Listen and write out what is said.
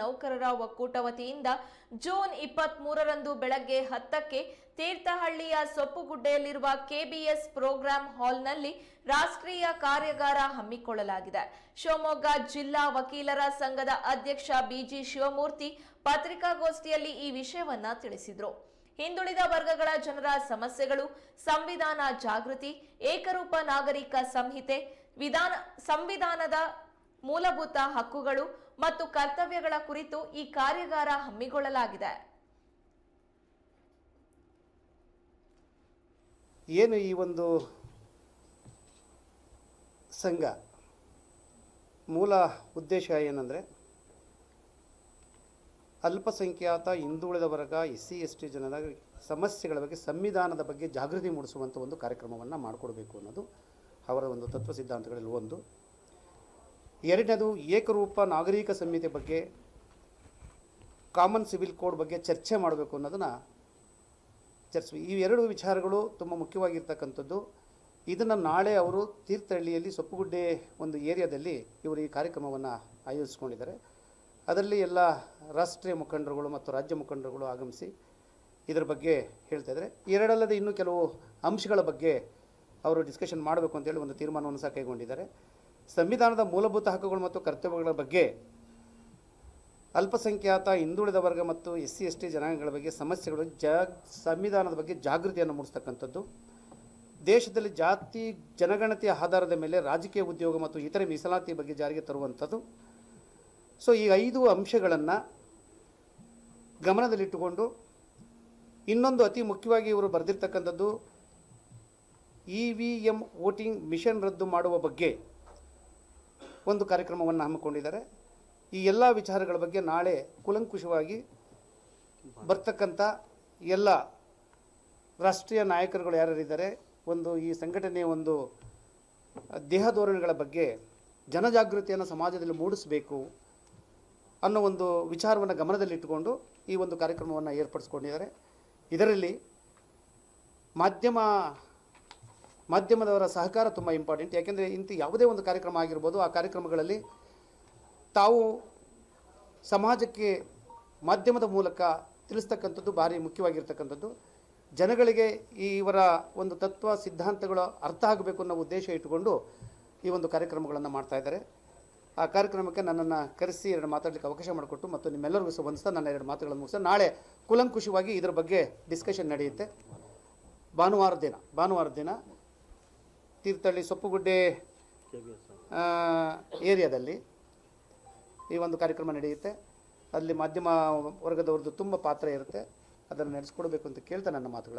ನೌಕರರ ಒಕ್ಕೂಟ ವತಿಯಿಂದ ಜೂನ್ ಇಪ್ಪತ್ತ್ ಮೂರರಂದು ಬೆಳಗ್ಗೆ ಹತ್ತಕ್ಕೆ ತೀರ್ಥಹಳ್ಳಿಯ ಸೊಪ್ಪುಗುಡ್ಡೆಯಲ್ಲಿರುವ ಕೆಬಿಎಸ್ ಪ್ರೋಗ್ರಾಂ ಹಾಲ್ನಲ್ಲಿ ರಾಷ್ಟ್ರೀಯ ಕಾರ್ಯಾಗಾರ ಹಮ್ಮಿಕೊಳ್ಳಲಾಗಿದೆ. ಶಿವಮೊಗ್ಗ ಜಿಲ್ಲಾ ವಕೀಲರ ಸಂಘದ ಅಧ್ಯಕ್ಷ ಬಿಜಿ ಶಿವಮೂರ್ತಿ ಪತ್ರಿಕಾಗೋಷ್ಠಿಯಲ್ಲಿ ಈ ವಿಷಯವನ್ನ ತಿಳಿಸಿದರು. ಹಿಂದುಳಿದ ವರ್ಗಗಳ ಜನರ ಸಮಸ್ಯೆಗಳು, ಸಂವಿಧಾನ ಜಾಗೃತಿ, ಏಕರೂಪ ನಾಗರಿಕ ಸಂಹಿತೆ, ವಿಧಾನ, ಸಂವಿಧಾನದ ಮೂಲಭೂತ ಹಕ್ಕುಗಳು ಮತ್ತು ಕರ್ತವ್ಯಗಳ ಕುರಿತು ಈ ಕಾರ್ಯಾಗಾರ ಹಮ್ಮಿಕೊಳ್ಳಲಾಗಿದೆ. ಏನು ಈ ಒಂದು ಸಂಘ? ಮೂಲ ಉದ್ದೇಶ ಏನಂದರೆ, ಅಲ್ಪಸಂಖ್ಯಾತ, ಹಿಂದುಳಿದ ವರ್ಗ ಎಸ್ ಸಿ ಎಸ್ ಟಿ ಜನರ ಸಮಸ್ಯೆಗಳ ಬಗ್ಗೆ, ಸಂವಿಧಾನದ ಬಗ್ಗೆ ಜಾಗೃತಿ ಮೂಡಿಸುವಂಥ ಒಂದು ಕಾರ್ಯಕ್ರಮವನ್ನು ಮಾಡಿಕೊಡ್ಬೇಕು ಅನ್ನೋದು ಅವರ ಒಂದು ತತ್ವ ಸಿದ್ಧಾಂತಗಳಲ್ಲಿ ಒಂದು. ಎರಡನೇದು ಏಕರೂಪ ನಾಗರಿಕ ಸಂಹಿತೆ ಬಗ್ಗೆ ಕಾಮನ್ ಸಿವಿಲ್ ಕೋಡ್ ಬಗ್ಗೆ ಚರ್ಚೆ ಮಾಡಬೇಕು ಅನ್ನೋದನ್ನು ಚರ್ಚೆ ಈ ಎರಡು ವಿಚಾರಗಳು ತುಂಬ ಮುಖ್ಯವಾಗಿರ್ತಕ್ಕಂಥದ್ದು. ಇದನ್ನು ನಾಳೆ ಅವರು ತೀರ್ಥಹಳ್ಳಿಯಲ್ಲಿ ಸೊಪ್ಪುಗುಡ್ಡೆ ಒಂದು ಏರಿಯಾದಲ್ಲಿ ಇವರು ಈ ಕಾರ್ಯಕ್ರಮವನ್ನು ಆಯೋಜಿಸ್ಕೊಂಡಿದ್ದಾರೆ. ಅದರಲ್ಲಿ ಎಲ್ಲ ರಾಷ್ಟ್ರೀಯ ಮುಖಂಡರುಗಳು ಮತ್ತು ರಾಜ್ಯ ಮುಖಂಡರುಗಳು ಆಗಮಿಸಿ ಇದರ ಬಗ್ಗೆ ಹೇಳ್ತಾ ಇದ್ದಾರೆ. ಎರಡಲ್ಲದೆ ಇನ್ನೂ ಕೆಲವು ಅಂಶಗಳ ಬಗ್ಗೆ ಅವರು ಡಿಸ್ಕಷನ್ ಮಾಡಬೇಕು ಅಂತೇಳಿ ಒಂದು ತೀರ್ಮಾನವನ್ನು ಸಹ ಕೈಗೊಂಡಿದ್ದಾರೆ. ಸಂವಿಧಾನದ ಮೂಲಭೂತ ಹಕ್ಕುಗಳು ಮತ್ತು ಕರ್ತವ್ಯಗಳ ಬಗ್ಗೆ ಅಲ್ಪಸಂಖ್ಯಾತ, ಹಿಂದುಳಿದ ವರ್ಗ ಮತ್ತು ಎಸ್ ಸಿ ಎಸ್ ಟಿ ಜನಾಂಗಗಳ ಬಗ್ಗೆ ಸಮಸ್ಯೆಗಳು ಜಾಗ್, ಸಂವಿಧಾನದ ಬಗ್ಗೆ ಜಾಗೃತಿಯನ್ನು ಮೂಡಿಸ್ತಕ್ಕಂಥದ್ದು. ದೇಶದಲ್ಲಿ ಜಾತಿ, ಜನಗಣತಿಯ ಆಧಾರದ ಮೇಲೆ ರಾಜಕೀಯ ಉದ್ಯೋಗ ಮತ್ತು ಇತರೆ ಮೀಸಲಾತಿ ಬಗ್ಗೆ ಜಾರಿಗೆ ತರುವಂಥದ್ದು. ಸೊ, ಈ ಐದು ಅಂಶಗಳನ್ನು ಗಮನದಲ್ಲಿಟ್ಟುಕೊಂಡು ಇನ್ನೊಂದು ಅತಿ ಮುಖ್ಯವಾಗಿ ಇವರು ಬರೆದಿರ್ತಕ್ಕಂಥದ್ದು, E V M voting machine ರದ್ದು ಮಾಡುವ ಬಗ್ಗೆ. ಒಂದು ಕಾರ್ಯಕ್ರಮವನ್ನು ಹಮ್ಮಿಕೊಂಡಿದ್ದಾರೆ. ಈ ಎಲ್ಲ ವಿಚಾರಗಳ ಬಗ್ಗೆ ನಾಳೆ ಕುಲಂಕುಷವಾಗಿ ಬರ್ತಕ್ಕಂಥ ಎಲ್ಲ ರಾಷ್ಟ್ರೀಯ ನಾಯಕರುಗಳು ಯಾರ್ಯಾರಿದ್ದಾರೆ, ಒಂದು ಈ ಸಂಘಟನೆಯ ಒಂದು ದೇಹ ಧೋರಣೆಗಳ ಬಗ್ಗೆ ಜನಜಾಗೃತಿಯನ್ನು ಸಮಾಜದಲ್ಲಿ ಮೂಡಿಸಬೇಕು ಅನ್ನೋ ಒಂದು ವಿಚಾರವನ್ನು ಗಮನದಲ್ಲಿಟ್ಟುಕೊಂಡು ಈ ಒಂದು ಕಾರ್ಯಕ್ರಮವನ್ನು ಏರ್ಪಡಿಸ್ಕೊಂಡಿದ್ದಾರೆ. ಇದರಲ್ಲಿ ಮಾಧ್ಯಮ ಮಾಧ್ಯಮದವರ ಸಹಕಾರ ತುಂಬ ಇಂಪಾರ್ಟೆಂಟ್ ಯಾಕೆಂದರೆ ಇಂಥ ಯಾವುದೇ ಒಂದು ಕಾರ್ಯಕ್ರಮ ಆಗಿರ್ಬೋದು, ಆ ಕಾರ್ಯಕ್ರಮಗಳಲ್ಲಿ ತಾವು ಸಮಾಜಕ್ಕೆ ಮಾಧ್ಯಮದ ಮೂಲಕ ತಿಳಿಸ್ತಕ್ಕಂಥದ್ದು ಭಾರಿ ಮುಖ್ಯವಾಗಿರ್ತಕ್ಕಂಥದ್ದು. ಜನಗಳಿಗೆ ಈ ಇವರ ಒಂದು ತತ್ವ, ಸಿದ್ಧಾಂತಗಳು ಅರ್ಥ ಆಗಬೇಕು ಅನ್ನೋ ಉದ್ದೇಶ ಇಟ್ಟುಕೊಂಡು ಈ ಒಂದು ಕಾರ್ಯಕ್ರಮಗಳನ್ನು ಮಾಡ್ತಾ ಇದ್ದಾರೆ. ಆ ಕಾರ್ಯಕ್ರಮಕ್ಕೆ ನನ್ನನ್ನು ಕರೆಸಿ ಎರಡು ಮಾತಾಡಲಿಕ್ಕೆ ಅವಕಾಶ ಮಾಡಿಕೊಟ್ಟು ಮತ್ತು ನಿಮ್ಮೆಲ್ಲರಿಗೂ ಸಹ ಹೊಂದಿಸ್ತಾ ನನ್ನ ಎರಡು ಮಾತುಗಳನ್ನು ಮುಗಿಸ್ತಾ ನಾಳೆ ಕುಲಂಕುಷವಾಗಿ ಇದರ ಬಗ್ಗೆ ಡಿಸ್ಕಷನ್ ನಡೆಯುತ್ತೆ. ಭಾನುವಾರ ದಿನ ಭಾನುವಾರ ದಿನ ತೀರ್ಥಹಳ್ಳಿ ಸೊಪ್ಪುಗುಡ್ಡೆ ಏರಿಯಾದಲ್ಲಿ ಈ ಒಂದು ಕಾರ್ಯಕ್ರಮ ನಡೆಯುತ್ತೆ. ಅಲ್ಲಿ ಮಾಧ್ಯಮ ವರ್ಗದವ್ರದ್ದು ತುಂಬ ಪಾತ್ರ ಇರುತ್ತೆ. ಅದನ್ನು ನಡೆಸ್ಕೊಡ್ಬೇಕು ಅಂತ ಕೇಳ್ತಾ ನನ್ನ ಮಾತುಗಳನ್ನು